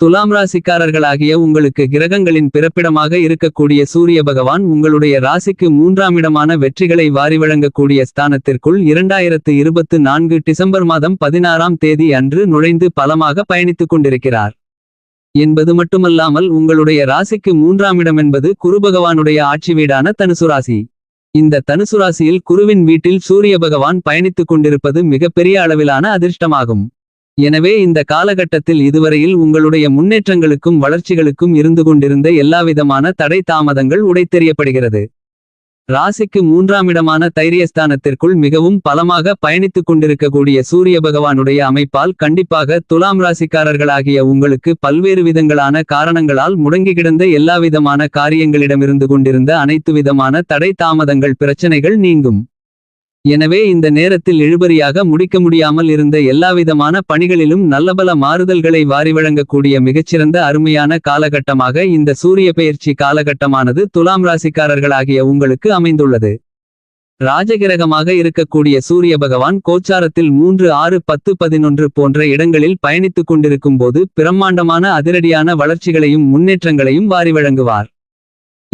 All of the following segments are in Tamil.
துலாம் ராசிக்காரர்களாகிய உங்களுக்கு கிரகங்களின் பிறப்பிடமாக இருக்கக்கூடிய சூரிய பகவான் உங்களுடைய ராசிக்கு மூன்றாம் இடமான வெற்றிகளை வாரி வழங்கக்கூடிய ஸ்தானத்திற்குள் இரண்டாயிரத்து இருபத்து நான்கு டிசம்பர் மாதம் பதினாறாம் தேதி அன்று நுழைந்து பலமாக பயணித்துக் கொண்டிருக்கிறார். என்பது மட்டுமல்லாமல் உங்களுடைய ராசிக்கு மூன்றாம் இடம் என்பது குரு பகவானுடைய ஆட்சி வீடான தனுசு ராசி. இந்த தனுசு ராசியில் குருவின் வீட்டில் சூரிய பகவான் பயணித்துக் கொண்டிருப்பது மிகப்பெரிய அளவிலான அதிர்ஷ்டமாகும். எனவே இந்த காலகட்டத்தில் இதுவரையில் உங்களுடைய முன்னேற்றங்களுக்கும் வளர்ச்சிகளுக்கும் இருந்து கொண்டிருந்த எல்லாவிதமான தடை தாமதங்கள் உடைத்தெறியப்படுகிறது. ராசிக்கு மூன்றாம் இடமான தைரியஸ்தானத்திற்குள் மிகவும் பலமாக பயணித்துக் கொண்டிருக்கக்கூடிய சூரிய பகவானுடைய அமைப்பால் கண்டிப்பாக துலாம் ராசிக்காரர்களாகிய உங்களுக்கு பல்வேறு விதங்களான காரணங்களால் முடங்கி கிடந்த எல்லாவிதமான காரியங்களிடமிருந்து கொண்டிருந்த அனைத்து விதமான தடை தாமதங்கள் பிரச்சனைகள் நீங்கும். எனவே இந்த நேரத்தில் இழுபறியாக முடிக்க முடியாமல் இருந்த எல்லாவிதமான பணிகளிலும் நல்லபல மாறுதல்களை வாரி வழங்கக்கூடிய மிகச்சிறந்த அருமையான காலகட்டமாக இந்த சூரிய பெயர்ச்சி காலகட்டமானது துலாம் ராசிக்காரர்களாகிய உங்களுக்கு அமைந்துள்ளது. ராஜகிரகமாக இருக்கக்கூடிய சூரிய பகவான் கோச்சாரத்தில் மூன்று ஆறு பத்து பதினொன்று போன்ற இடங்களில் பயணித்துக் கொண்டிருக்கும் போது பிரம்மாண்டமான அதிரடியான வளர்ச்சிகளையும் முன்னேற்றங்களையும் வாரி வழங்குவார்.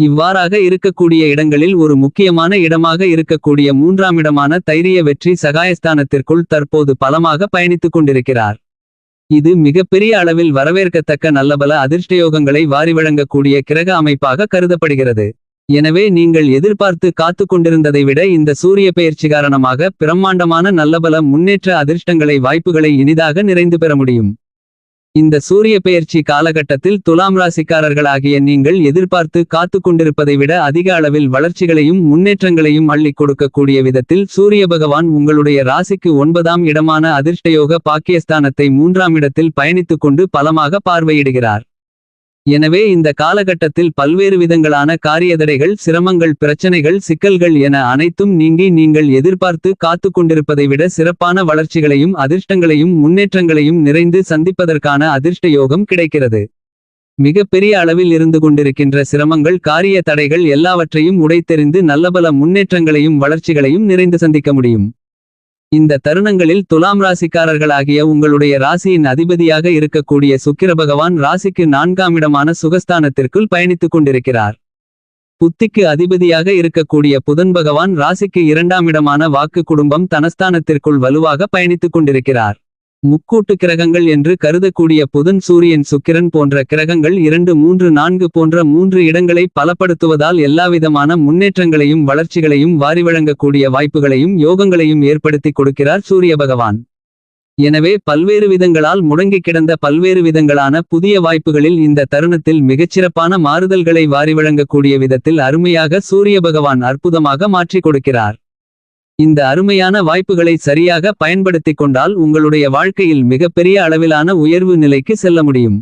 இவ்வாறாக இருக்கக்கூடிய இடங்களில் ஒரு முக்கியமான இடமாக இருக்கக்கூடிய மூன்றாம் இடமான தைரிய வெற்றி சகாயஸ்தானத்திற்குள் தற்போது பலமாக பயணித்துக் கொண்டிருக்கிறார். இது மிகப்பெரிய அளவில் வரவேற்கத்தக்க நல்லபல அதிர்ஷ்டயோகங்களை வாரி வழங்கக்கூடிய கிரக அமைப்பாக கருதப்படுகிறது. எனவே நீங்கள் எதிர்பார்த்து காத்து கொண்டிருந்ததை விட இந்த சூரிய பெயர்ச்சி காரணமாக பிரம்மாண்டமான நல்லபல முன்னேற்ற அதிர்ஷ்டங்களை வாய்ப்புகளை இனிதாக நிறைந்து பெற முடியும். இந்த சூரிய பெயர்ச்சி காலகட்டத்தில் துலாம் ராசிக்காரர்களாகிய நீங்கள் எதிர்பார்த்து காத்து கொண்டிருப்பதை விட அதிக அளவில் வளர்ச்சிகளையும் முன்னேற்றங்களையும் அள்ளிக் கொடுக்கக்கூடிய விதத்தில் சூரிய பகவான் உங்களுடைய ராசிக்கு ஒன்பதாம் இடமான அதிர்ஷ்டயோக பாக்கியஸ்தானத்தை மூன்றாம் இடத்தில் பயணித்துக் கொண்டு பலமாக பார்வையிடுகிறார். எனவே இந்த காலகட்டத்தில் பல்வேறு விதங்களான காரியதடைகள் சிரமங்கள் பிரச்சனைகள் சிக்கல்கள் என அனைத்தும் நீங்கி நீங்கள் எதிர்பார்த்து காத்து கொண்டிருப்பதை விட சிறப்பான வளர்ச்சிகளையும் அதிர்ஷ்டங்களையும் முன்னேற்றங்களையும் நிறைந்து சந்திப்பதற்கான அதிர்ஷ்ட யோகம் கிடைக்கிறது. மிகப்பெரிய அளவில் இருந்து கொண்டிருக்கின்ற சிரமங்கள் காரிய தடைகள் எல்லாவற்றையும் உடைத்தெறிந்து நல்லபல முன்னேற்றங்களையும் வளர்ச்சிகளையும் நிறைந்து சந்திக்க முடியும். இந்த தருணங்களில் துலாம் ராசிக்காரர்களாகிய உங்களுடைய ராசியின் அதிபதியாக இருக்கக்கூடிய சுக்கிர பகவான் ராசிக்கு நான்காம் இடமான சுகஸ்தானத்திற்குள் பயணித்துக் கொண்டிருக்கிறார். புத்திக்கு அதிபதியாக இருக்கக்கூடிய புதன் பகவான் ராசிக்கு இரண்டாம் இடமான வாக்கு குடும்பம் தனஸ்தானத்திற்குள் வலுவாக பயணித்துக் கொண்டிருக்கிறார். முக்கூட்டு கிரகங்கள் என்று கருதக்கூடிய புதன் சூரியன் சுக்கிரன் போன்ற கிரகங்கள் இரண்டு மூன்று நான்கு போன்ற மூன்று இடங்களை பலப்படுத்துவதால் எல்லாவிதமான முன்னேற்றங்களையும் வளர்ச்சிகளையும் வாரி வழங்கக்கூடிய வாய்ப்புகளையும் யோகங்களையும் ஏற்படுத்திக் கொடுக்கிறார் சூரிய பகவான். எனவே பல்வேறு விதங்களால் முடங்கி கிடந்த பல்வேறு விதங்களான புதிய வாய்ப்புகளில் இந்த தருணத்தில் மிகச்சிறப்பான மாறுதல்களை வாரி வழங்கக்கூடிய விதத்தில் அருமையாக சூரிய பகவான் அற்புதமாக மாற்றிக் கொடுக்கிறார். இந்த அருமையான வாய்ப்புகளை சரியாக பயன்படுத்திக் கொண்டால் உங்களுடைய வாழ்க்கையில் மிகப்பெரிய அளவிலான உயர்வு நிலைக்கு செல்ல முடியும்.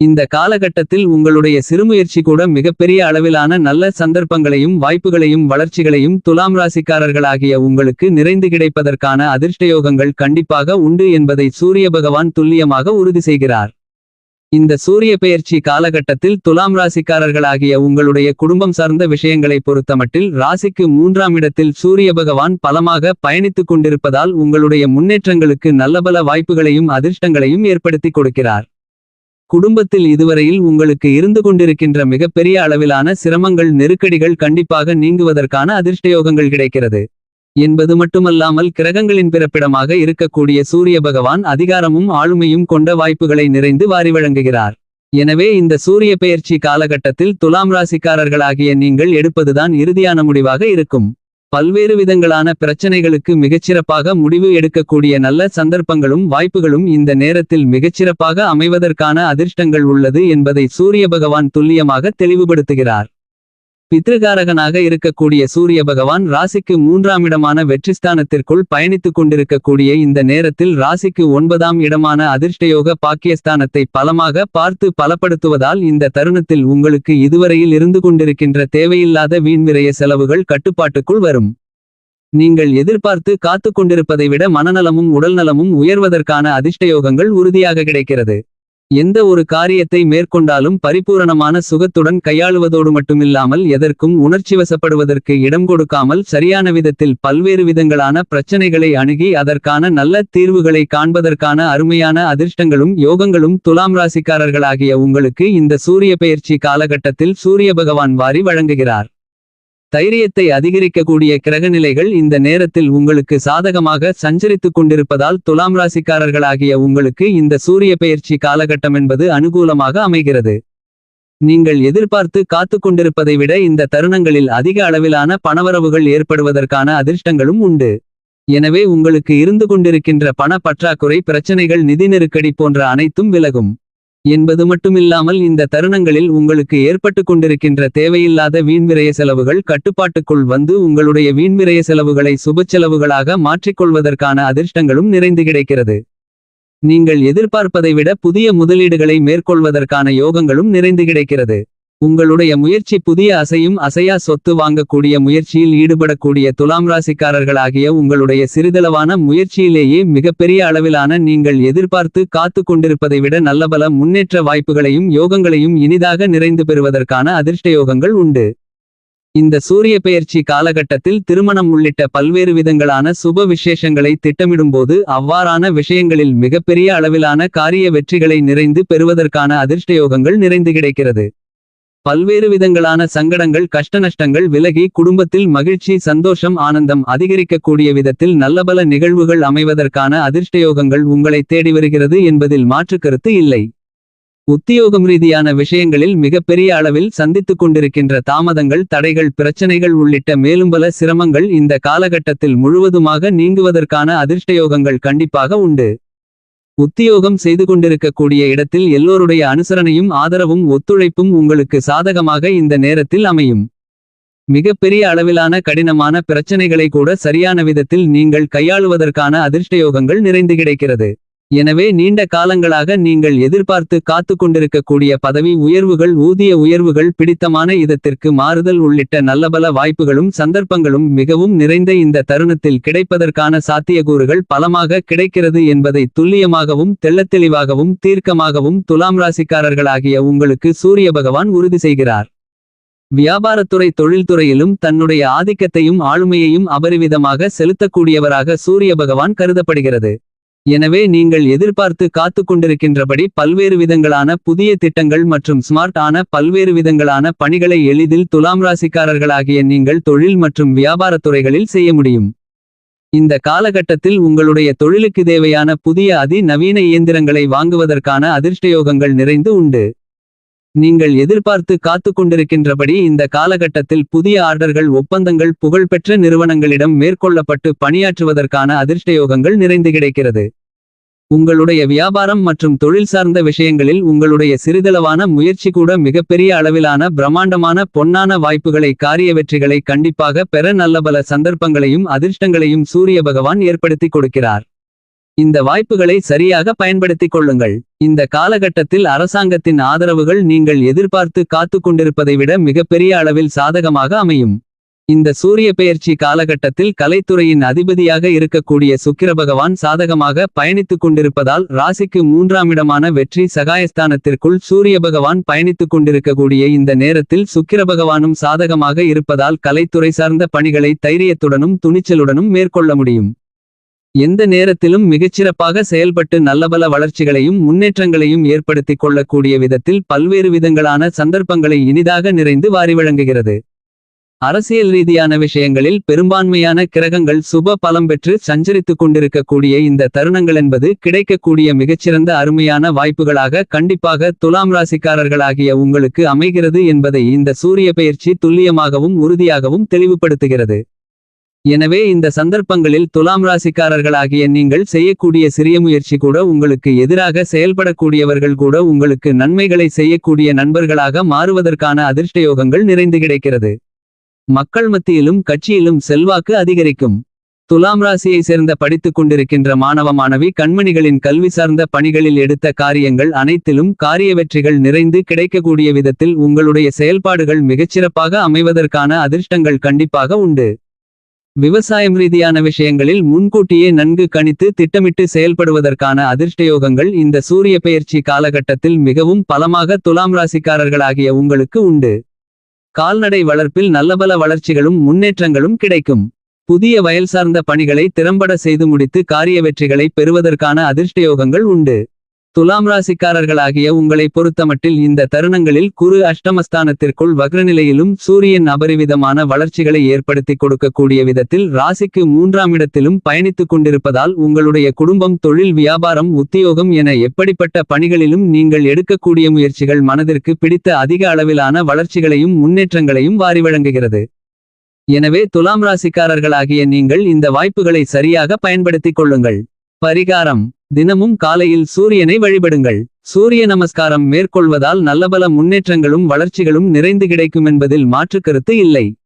இந்த காலகட்டத்தில் உங்களுடைய சிறுமுயற்சி கூட மிகப்பெரிய அளவிலான நல்ல சந்தர்ப்பங்களையும் வாய்ப்புகளையும் வளர்ச்சிகளையும் துலாம் ராசிக்காரர்களாகிய உங்களுக்கு நிறைந்து கிடைப்பதற்கான அதிர்ஷ்டயோகங்கள் கண்டிப்பாக உண்டு என்பதை சூரிய பகவான் துல்லியமாக உறுதி செய்கிறார். இந்த சூரிய பெயர்ச்சி காலகட்டத்தில் துலாம் ராசிக்காரர்களாகிய உங்களுடைய குடும்பம் சார்ந்த விஷயங்களை பொறுத்தமட்டில் ராசிக்கு மூன்றாம் இடத்தில் சூரிய பகவான் பலமாக பயணித்துக் கொண்டிருப்பதால் உங்களுடைய முன்னேற்றங்களுக்கு நல்லபல வாய்ப்புகளையும் அதிர்ஷ்டங்களையும் ஏற்படுத்திக் கொடுக்கிறார். குடும்பத்தில் இதுவரையில் உங்களுக்கு இருந்து கொண்டிருக்கின்ற மிகப்பெரிய அளவிலான சிரமங்கள் நெருக்கடிகள் கண்டிப்பாக நீங்குவதற்கான அதிர்ஷ்டயோகங்கள் கிடைக்கிறது. என்பது மட்டுமல்லாமல் கிரகங்களின் பிறப்பிடமாக இருக்கக்கூடிய சூரிய பகவான் அதிகாரமும் ஆளுமையும் கொண்ட வாய்ப்புகளை நிறைந்து வாரி வழங்குகிறார். எனவே இந்த சூரிய பெயர்ச்சி காலகட்டத்தில் துலாம் ராசிக்காரர்களாகிய நீங்கள் எடுப்பதுதான் இறுதியான முடிவாக இருக்கும். பல்வேறு விதங்களான பிரச்சனைகளுக்கு மிகச்சிறப்பாக முடிவு எடுக்கக்கூடிய நல்ல சந்தர்ப்பங்களும் வாய்ப்புகளும் இந்த நேரத்தில் மிகச்சிறப்பாக அமைவதற்கான அதிர்ஷ்டங்கள் உள்ளது என்பதை சூரிய பகவான் துல்லியமாக தெளிவுபடுத்துகிறார். பித்ருகாரகனாக இருக்கக்கூடிய சூரிய பகவான் ராசிக்கு மூன்றாம் இடமான வெற்றிஸ்தானத்திற்குள் பயணித்துக் கொண்டிருக்கக்கூடிய இந்த நேரத்தில் ராசிக்கு ஒன்பதாம் இடமான அதிர்ஷ்டயோக பாக்கியஸ்தானத்தை பலமாக பார்த்து பலப்படுத்துவதால் இந்த தருணத்தில் உங்களுக்கு இதுவரையில் இருந்து கொண்டிருக்கின்ற தேவையில்லாத வீண்விரைய செலவுகள் கட்டுப்பாட்டுக்குள் வரும். நீங்கள் எதிர்பார்த்து காத்து கொண்டிருப்பதை விட மனநலமும் உடல்நலமும் உயர்வதற்கான அதிர்ஷ்டயோகங்கள் உறுதியாக கிடைக்கிறது. எந்த ஒரு காரியத்தை மேற்கொண்டாலும் பரிபூரணமான சுகத்துடன் கையாளுவதோடு மட்டுமில்லாமல் எதற்கும் உணர்ச்சிவசப்படுவதற்கு இடம் கொடுக்காமல் சரியான விதத்தில் பல்வேறு விதங்களான பிரச்சனைகளை அணுகி அதற்கான நல்ல தீர்வுகளை காண்பதற்கான அருமையான அதிர்ஷ்டங்களும் யோகங்களும் துலாம் ராசிக்காரர்களாகிய உங்களுக்கு இந்த சூரிய பெயர்ச்சி காலகட்டத்தில் சூரிய பகவான் வாரி வழங்குகிறார். தைரியத்தை அதிகரிக்கக்கூடிய கிரகநிலைகள் இந்த நேரத்தில் உங்களுக்கு சாதகமாக சஞ்சரித்துக் கொண்டிருப்பதால் துலாம் ராசிக்காரர்களாகிய உங்களுக்கு இந்த சூரிய பெயர்ச்சி காலகட்டம் என்பது அனுகூலமாக அமைகிறது. நீங்கள் எதிர்பார்த்து காத்துக் கொண்டிருப்பதை விட இந்த தருணங்களில் அதிக அளவிலான பணவரவுகள் ஏற்படுவதற்கான அதிர்ஷ்டங்களும் உண்டு. எனவே உங்களுக்கு இருந்து கொண்டிருக்கின்ற பண பற்றாக்குறை பிரச்சனைகள் நிதி நெருக்கடி போன்ற அனைத்தும் விலகும். என்பது மட்டுமில்லாமல் இந்த தருணங்களில் உங்களுக்கு ஏற்பட்டு கொண்டிருக்கின்ற தேவையில்லாத வீண்விரய செலவுகள் கட்டுப்பாட்டுக்குள் வந்து உங்களுடைய வீண்விரய செலவுகளை சுபச்செலவுகளாக மாற்றிக்கொள்வதற்கான அதிர்ஷ்டங்களும் நிறைந்து கிடைக்கிறது. நீங்கள் எதிர்பார்ப்பதை விட புதிய முதலீடுகளை மேற்கொள்வதற்கான யோகங்களும் நிறைந்து கிடைக்கிறது. உங்களுடைய முயற்சி புதிய அசையும் அசையா சொத்து வாங்கக்கூடிய முயற்சியில் ஈடுபடக்கூடிய துலாம் ராசிக்காரர்களாகிய உங்களுடைய சிறிதளவான முயற்சியிலேயே மிகப்பெரிய அளவிலான நீங்கள் எதிர்பார்த்து காத்து கொண்டிருப்பதை விட நல்லபல முன்னேற்ற வாய்ப்புகளையும் யோகங்களையும் இனிதாக நிறைந்து பெறுவதற்கான அதிர்ஷ்ட யோகங்கள் உண்டு. இந்த சூரிய பெயர்ச்சி காலகட்டத்தில் திருமணம் உள்ளிட்ட பல்வேறு விதங்களான சுப விசேஷங்களை திட்டமிடும்போது அவ்வாறான விஷயங்களில் மிகப்பெரிய அளவிலான காரிய வெற்றிகளை நிறைந்து பெறுவதற்கான அதிர்ஷ்ட யோகங்கள் நிறைந்து கிடைக்கிறது. பல்வேறு விதங்களான சங்கடங்கள் கஷ்டநஷ்டங்கள் விலகி குடும்பத்தில் மகிழ்ச்சி சந்தோஷம் ஆனந்தம் அதிகரிக்கக்கூடிய விதத்தில் நல்லபல நிகழ்வுகள் அமைவதற்கான அதிர்ஷ்டயோகங்கள் உங்களை தேடி வருகிறது என்பதில் மாற்றுக்கருத்து இல்லை. உத்தியோகம் ரீதியான விஷயங்களில் மிகப்பெரிய அளவில் சந்தித்துக் கொண்டிருக்கின்ற தாமதங்கள் தடைகள் பிரச்சனைகள் உள்ளிட்ட மேலும் பல சிரமங்கள் இந்த காலகட்டத்தில் முழுவதுமாக நீங்குவதற்கான அதிர்ஷ்டயோகங்கள் கண்டிப்பாக உண்டு. உத்தியோகம் செய்து கொண்டிருக்கக்கூடிய இடத்தில் எல்லோருடைய அனுசரணையும் ஆதரவும் ஒத்துழைப்பும் உங்களுக்கு சாதகமாக இந்த நேரத்தில் அமையும். மிகப்பெரிய அளவிலான கடினமான பிரச்சனைகளை கூட சரியான விதத்தில் நீங்கள் கையாளுவதற்கான அதிர்ஷ்டயோகங்கள் நிறைந்து கிடைக்கிறது. எனவே நீண்ட காலங்களாக நீங்கள் எதிர்பார்த்து காத்து கொண்டிருக்கக்கூடிய பதவி உயர்வுகள் ஊதிய உயர்வுகள் பிடித்தமான இதத்திற்கு மாறுதல் உள்ளிட்ட நல்லபல வாய்ப்புகளும் சந்தர்ப்பங்களும் மிகவும் நிறைந்த இந்த தருணத்தில் கிடைப்பதற்கான சாத்தியக்கூறுகள் பலமாக கிடைக்கிறது என்பதை துல்லியமாகவும் தெள்ளத்தெளிவாகவும் தீர்க்கமாகவும் துலாம் ராசிக்காரர்களாகிய உங்களுக்கு சூரிய பகவான் உறுதி செய்கிறார். வியாபாரத்துறை தொழில்துறையிலும் தன்னுடைய ஆதிக்கத்தையும் ஆளுமையையும் அபரிவிதமாக செலுத்தக்கூடியவராக சூரிய பகவான் கருதப்படுகிறது. எனவே நீங்கள் எதிர்பார்த்து காத்து கொண்டிருக்கின்றபடி பல்வேறு விதங்களான புதிய திட்டங்கள் மற்றும் ஸ்மார்ட் ஆன பல்வேறு விதங்களான பணிகளை எளிதில் துலாம் ராசிக்காரர்களாகிய நீங்கள் தொழில் மற்றும் வியாபாரத் துறைகளில் செய்ய முடியும். இந்த காலகட்டத்தில் உங்களுடைய தொழிலுக்கு தேவையான புதிய அதி நவீன இயந்திரங்களை வாங்குவதற்கான அதிர்ஷ்டயோகங்கள் நிறைந்து உண்டு. நீங்கள் எதிர்பார்த்து காத்து கொண்டிருக்கின்றபடி இந்த காலகட்டத்தில் புதிய ஆர்டர்கள் ஒப்பந்தங்கள் புகழ்பெற்ற நிறுவனங்களிடம் மேற்கொள்ளப்பட்டு பணியாற்றுவதற்கான அதிர்ஷ்டயோகங்கள் நிறைந்து கிடைக்கிறது. உங்களுடைய வியாபாரம் மற்றும் தொழில் சார்ந்த விஷயங்களில் உங்களுடைய சிறிதளவான முயற்சி கூட மிகப்பெரிய அளவிலான பிரம்மாண்டமான பொன்னான வாய்ப்புகளை காரிய வெற்றிகளை கண்டிப்பாக பெற நல்லபல சந்தர்ப்பங்களையும் அதிர்ஷ்டங்களையும் சூரிய பகவான் ஏற்படுத்திக் கொடுக்கிறார். இந்த வாய்ப்புகளை சரியாக பயன்படுத்திக் கொள்ளுங்கள். இந்த காலகட்டத்தில் அரசாங்கத்தின் ஆதரவுகள் நீங்கள் எதிர்பார்த்து காத்து கொண்டிருப்பதை விட மிகப்பெரிய அளவில் சாதகமாக அமையும். இந்த சூரிய பெயர்ச்சி காலகட்டத்தில் கலைத்துறையின் அதிபதியாக இருக்கக்கூடிய சுக்கிர பகவான் சாதகமாக பயணித்துக் கொண்டிருப்பதால் ராசிக்கு மூன்றாம் இடமான வெற்றி சகாயஸ்தானத்திற்குள் சூரிய பகவான் பயணித்துக் கொண்டிருக்கக்கூடிய இந்த நேரத்தில் சுக்கிர பகவானும் சாதகமாக இருப்பதால் கலைத்துறை சார்ந்த பணிகளை தைரியத்துடனும் துணிச்சலுடனும் மேற்கொள்ள முடியும். எந்த நேரத்திலும் மிகச்சிறப்பாக செயல்பட்டு நல்லபல வளர்ச்சிகளையும் முன்னேற்றங்களையும் ஏற்படுத்திக் கொள்ளக்கூடிய விதத்தில் பல்வேறு விதங்களான சந்தர்ப்பங்களை இனிதாக நிறைந்து வாரி வழங்குகிறது. அரசியல் ரீதியான விஷயங்களில் பெரும்பான்மையான கிரகங்கள் சுப பலம் பெற்று சஞ்சரித்துக் கொண்டிருக்கக்கூடிய இந்த தருணங்கள் என்பது கிடைக்கக்கூடிய மிகச்சிறந்த அருமையான வாய்ப்புகளாக கண்டிப்பாக துலாம் ராசிக்காரர்களாகிய உங்களுக்கு அமைகிறது என்பதை இந்த சூரிய பெயர்ச்சி துல்லியமாகவும் உறுதியாகவும் தெளிவுபடுத்துகிறது. எனவே இந்த சந்தர்ப்பங்களில் துலாம் ராசிக்காரர்களாகிய நீங்கள் செய்யக்கூடிய சிறிய முயற்சி கூட உங்களுக்கு எதிராக செயல்படக்கூடியவர்கள் கூட உங்களுக்கு நன்மைகளை செய்யக்கூடிய நண்பர்களாக மாறுவதற்கான அதிர்ஷ்டயோகங்கள் நிறைந்து கிடைக்கிறது. மக்கள் மத்தியிலும் கட்சியிலும் செல்வாக்கு அதிகரிக்கும். துலாம் ராசியை சேர்ந்த படித்துக் கொண்டிருக்கின்ற மாணவ மாணவி கண்மணிகளின் கல்வி சார்ந்த பணிகளில் எடுத்த காரியங்கள் அனைத்திலும் காரிய வெற்றிகள் நிறைந்து கிடைக்கக்கூடிய விதத்தில் உங்களுடைய செயல்பாடுகள் மிகச்சிறப்பாக அமைவதற்கான அதிர்ஷ்டங்கள் கண்டிப்பாக உண்டு. விவசாயம் ரீதியான விஷயங்களில் முன்கூட்டியே நன்கு கணித்து திட்டமிட்டு செயல்படுவதற்கான அதிர்ஷ்டயோகங்கள் இந்த சூரிய பெயர்ச்சி காலகட்டத்தில் மிகவும் பலமாக துலாம் ராசிக்காரர்களாகிய உங்களுக்கு உண்டு. கால்நடை வளர்ப்பில் நல்லபல வளர்ச்சிகளும் முன்னேற்றங்களும் கிடைக்கும். புதிய வயல் சார்ந்த பணிகளை திறம்பட செய்து முடித்து காரிய வெற்றிகளை பெறுவதற்கான அதிர்ஷ்டயோகங்கள் உண்டு. துலாம் ராசிக்காரர்களாகிய உங்களை பொறுத்தமட்டில் இந்த தருணங்களில் குரு அஷ்டமஸ்தானத்திற்குள் வக்ரநிலையிலும் சூரியன் அபரிவிதமான வளர்ச்சிகளை ஏற்படுத்தி கொடுக்கக்கூடிய விதத்தில் ராசிக்கு மூன்றாம் இடத்திலும் பயணித்துக் கொண்டிருப்பதால் உங்களுடைய குடும்பம் தொழில் வியாபாரம் உத்தியோகம் என எப்படிப்பட்ட பணிகளிலும் நீங்கள் எடுக்கக்கூடிய முயற்சிகள் மனதிற்கு பிடித்த அதிக அளவிலான வளர்ச்சிகளையும் முன்னேற்றங்களையும் வாரி வழங்குகிறது. எனவே துலாம் ராசிக்காரர்களாகிய நீங்கள் இந்த வாய்ப்புகளை சரியாக பயன்படுத்திக் கொள்ளுங்கள். பரிகாரம். தினமும் காலையில் சூரியனை வழிபடுங்கள். சூரிய நமஸ்காரம் மேற்கொள்வதால் நல்லபல முன்னேற்றங்களும் வளர்ச்சிகளும் நிறைந்து கிடைக்கும் என்பதில் மாற்றுக் கருத்து இல்லை.